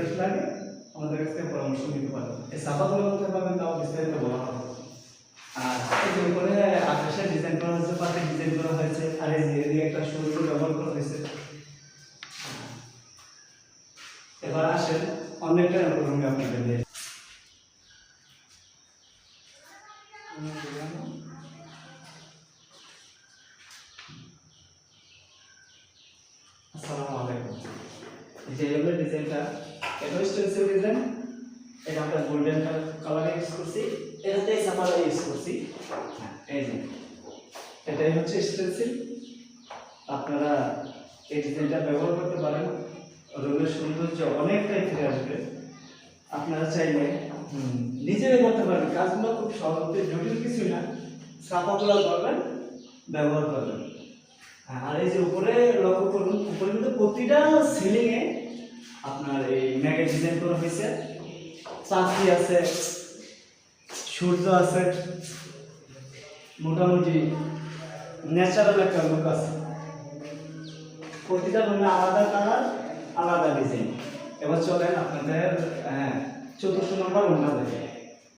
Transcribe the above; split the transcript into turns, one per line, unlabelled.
Help লাগে, আমাদের কাছ থেকে পরামর্শ নিতে পারেন এই সাফাগুলো করতে পারবেন, তাও বিস্তারিত বলা হবে। আর এই উপরে আকাশের ডিজাইন করা হয়েছে পাতে ডিজাইন করা হয়েছে, আর এই একটা সূর্য ব্যবহার করা হয়েছে। এবার আসেন অনেকটা রুমে আপনাদের নিয়ে। আসসালামু আলাইকুম। এই যে ডিজাইনটা এটা স্টেন্সিল ডিজাইন এটা আমরা গোল্ডেন কালার ইউজ করছি। এটাতে সাফারা ইউজ করছি। এই যে, এটাই হচ্ছে স্টেন্সিল আপনারা এই ডিজাইনটা ব্যবহার করতে পারেন। রুমের সৌন্দর্য অনেকটাই ফিরে আসবে। আপনারা চাইলে নিজেরাই করতে পারেন কাজগুলো খুব সহজ, জটিল কিছু না। সাফাগুলো করবেন, ব্যবহার করবেন। আর এই যে উপরে লক্ষ্য করুন, উপরে কিন্তু প্রতিটা সিলিং এ আপনার ম্যাগের ডিজাইন করা হয়েছে। চাকরি আছে সূর্য আছে। মোটামুটি ন্যাচারাল একটা লুক আছে। প্রতিটা রুমে আলাদা কালার আলাদা ডিজাইন এবার চলেন আপনাদের হ্যাঁ, চতুর্থ নম্বর রুমটা দেখেন